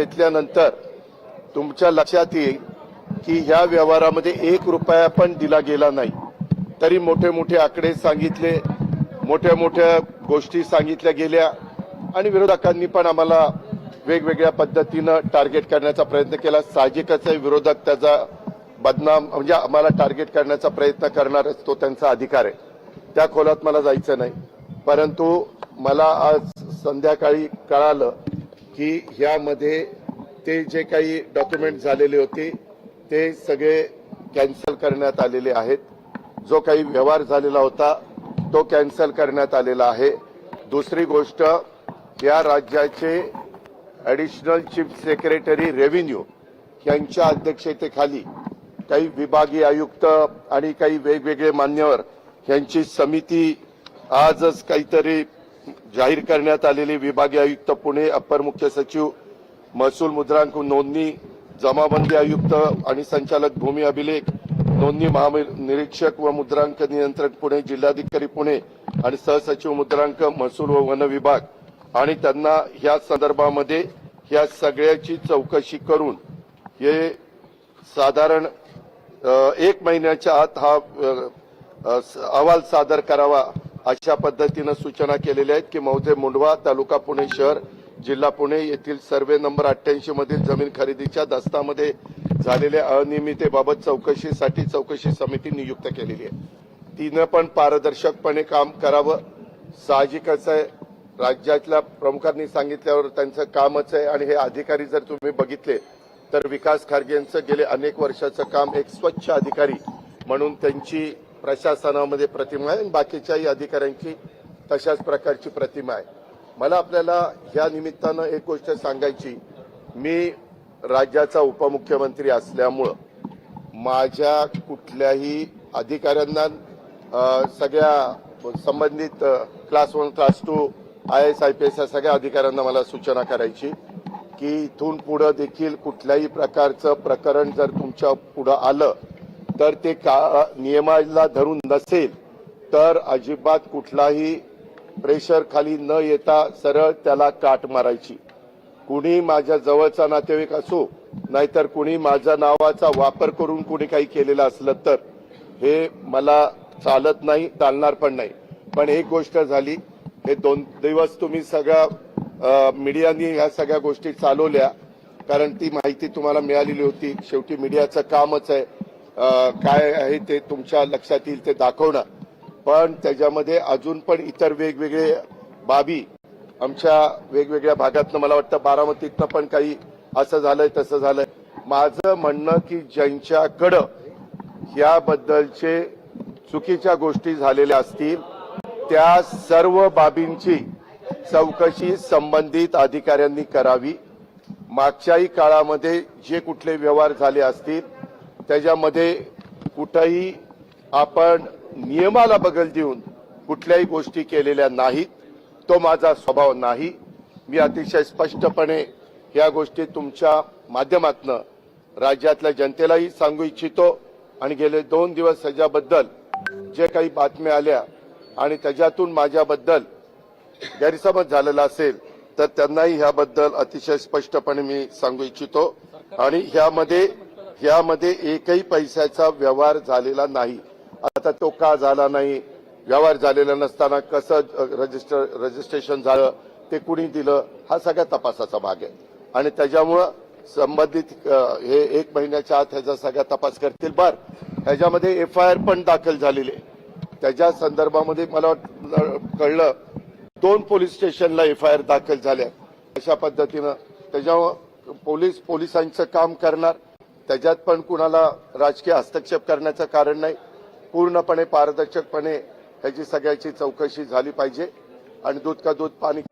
घेतल्यानंतर तुमच्या लक्षात येईल की ह्या व्यवहारामध्ये एक रुपया पण दिला गेला नाही. तरी मोठे मोठे आकडे सांगितले मोठ्या मोठ्या गोष्टी सांगितल्या गेल्या आणि विरोधकांनी पण आम्हाला वेगवेगळ्या पद्धतीनं टार्गेट करण्याचा प्रयत्न केला. साहजिकच आहे विरोधक त्याचा बदनाम म्हणजे आम्हाला टार्गेट करण्याचा प्रयत्न करणारच तो त्यांचा अधिकार आहे. त्या खोलात मला जायचं नाही. परंतु मला आज संध्याकाळी कळालं की ह्यामध्ये ते जे काही डॉक्युमेंट झालेले होते ते सगळे कॅन्सल करण्यात आलेले आहेत. जो काही व्यवहार झालेला होता तो कॅन्सल करण्यात आलेला आहे. दुसरी गोष्ट या राज्याचे ॲडिशनल चीफ सेक्रेटरी रेव्हेन्यू यांच्या अध्यक्षतेखाली काही विभागीय आयुक्त आणि काही वेगवेगळे मान्यवर यांची समिती आजच काहीतरी जाहीर करण्यात आलेली विभागीय आयुक्त पुणे अपर मुख्य सचिव महसूल मुद्रांक नोंदणी जमाबंदी आयुक्त आणि संचालक भूमी अभिलेख नोंदणी महानिरीक्षक व मुद्रांक नियंत्रक पुणे जिल्हाधिकारी पुणे आणि सहसचिव मुद्रांक महसूल व वन विभाग. आणि त्यांना ह्या संदर्भामध्ये या सगळ्याची चौकशी करून हे साधारण एक महिन्याच्या आत हा अहवाल सादर करावा अशा पद्धतीनं सूचना केलेल्या आहेत की मौजे मुंडवा तालुका पुणे शहर जिल्हा पुणे येथील सर्वे नंबर अठ्ठ्याऐंशी मधील जमीन खरेदीच्या दस्तामध्ये झालेल्या अनियमितेबाबत चौकशीसाठी चौकशी समिती नियुक्त केलेली आहे. तिनं पण पारदर्शकपणे काम करावं. साहजिकच आहे. राज्यातल्या प्रमुखांनी सांगितल्यावर त्यांचं कामच आहे आणि हे अधिकारी जर तुम्ही बघितले तर विकास खारगे यांचं गेले अनेक वर्षाचं काम एक स्वच्छ अधिकारी म्हणून त्यांची प्रशासनामध्ये प्रतिमा आहे आणि बाकीच्याही अधिकाऱ्यांची तशाच प्रकारची प्रतिमा आहे. मला आपल्याला या निमित्तानं एक गोष्ट सांगायची. मी राज्याचा उपमुख्यमंत्री असल्यामुळं माझ्या कुठल्याही अधिकाऱ्यांना सगळ्या संबंधित class one class two I S I P S या सगळ्या अधिकाऱ्यांना मला सूचना करायची की इथून पुढं देखील कुठल्याही प्रकारचं प्रकरण जर तुमच्या पुढं आलं तर ते का नियमाला धरून नसेल तर अजिबात कुठलाही प्रेशर खाली न येता सरळ त्याला काट मारायची. कुणी माझ्या जवळचा नातेवाईक असो नाहीतर कुणी माझ्या नावाचा वापर करून कुणी काही केलेलं असलं तर हे मला चालत नाही चालणार पण नाही. पण एक गोष्ट झाली हे दोन दिवस तुम्ही सगळ्या मीडियानी ह्या सगळ्या गोष्टी चालवल्या कारण ती माहिती तुम्हाला मिळालेली होती. शेवटी मीडियाचं कामच आहे. काय आहे ते तुमच्या लक्षात येईल ते दाखवणं पण त्याच्यामध्ये अजून पण इतर वेगवेगळे बाबी आमच्या वेगवेगळ्या भागातनं मला वाटतं बारामतीतनं पण काही असं झालंय तसं झालंय. माझं म्हणणं की ज्यांच्याकडं याबद्दलचे चुकीच्या गोष्टी झालेल्या असतील त्या सर्व बाबींची चौकशी संबंधित अधिकाऱ्यांनी करावी. मागच्याही काळामध्ये जे कुठले व्यवहार झाले असतील त्याच्यामध्ये कुठंही आपण नियमाला बगल देऊन कुठल्याही गोष्टी केलेल्या नाहीत तो माझा स्वभाव नाही. मी अतिशय स्पष्टपणे या गोष्टी तुमच्या माध्यमातनं राज्यातल्या जनतेलाही सांगू इच्छितो. आणि गेले दोन दिवस ह्याच्याबद्दल जे काही बातम्या आल्या आणि त्याच्यातून माझ्याबद्दल गैरसमज झालेला असेल तर त्यांनाही ह्याबद्दल अतिशय स्पष्टपणे मी सांगू इच्छितो. आणि ह्यामध्ये यामध्ये एकही पैशाचा व्यवहार झालेला नाही. आता तो का झाला नाही? व्यवहार झालेला नसताना कसं रजिस्टर रजिस्ट्रेशन झालं ते कुणी दिलं? हा सगळ्या तपासाचा भाग आहे. आणि त्याच्यामुळं संबंधित हे एक महिन्याच्या आत ह्याचा सगळा तपास करतील. बर ह्याच्यामध्ये एफ आय आर पण दाखल झालेली आहे. त्याच्या संदर्भामध्ये मला कळलं दोन पोलीस स्टेशनला एफ आय आर दाखल झाल्या. अशा पद्धतीनं त्याच्यामुळं पोलीस पोलिसांचं काम करणार. त्याच्यात पण कुणाला राजकीय हस्तक्षेप करण्याचं कारण नाही पूर्णपणे पारदर्शकपणे ह्याची सगळ्याची चौकशी झाली पाहिजे आणि दूध का दूध पाणी.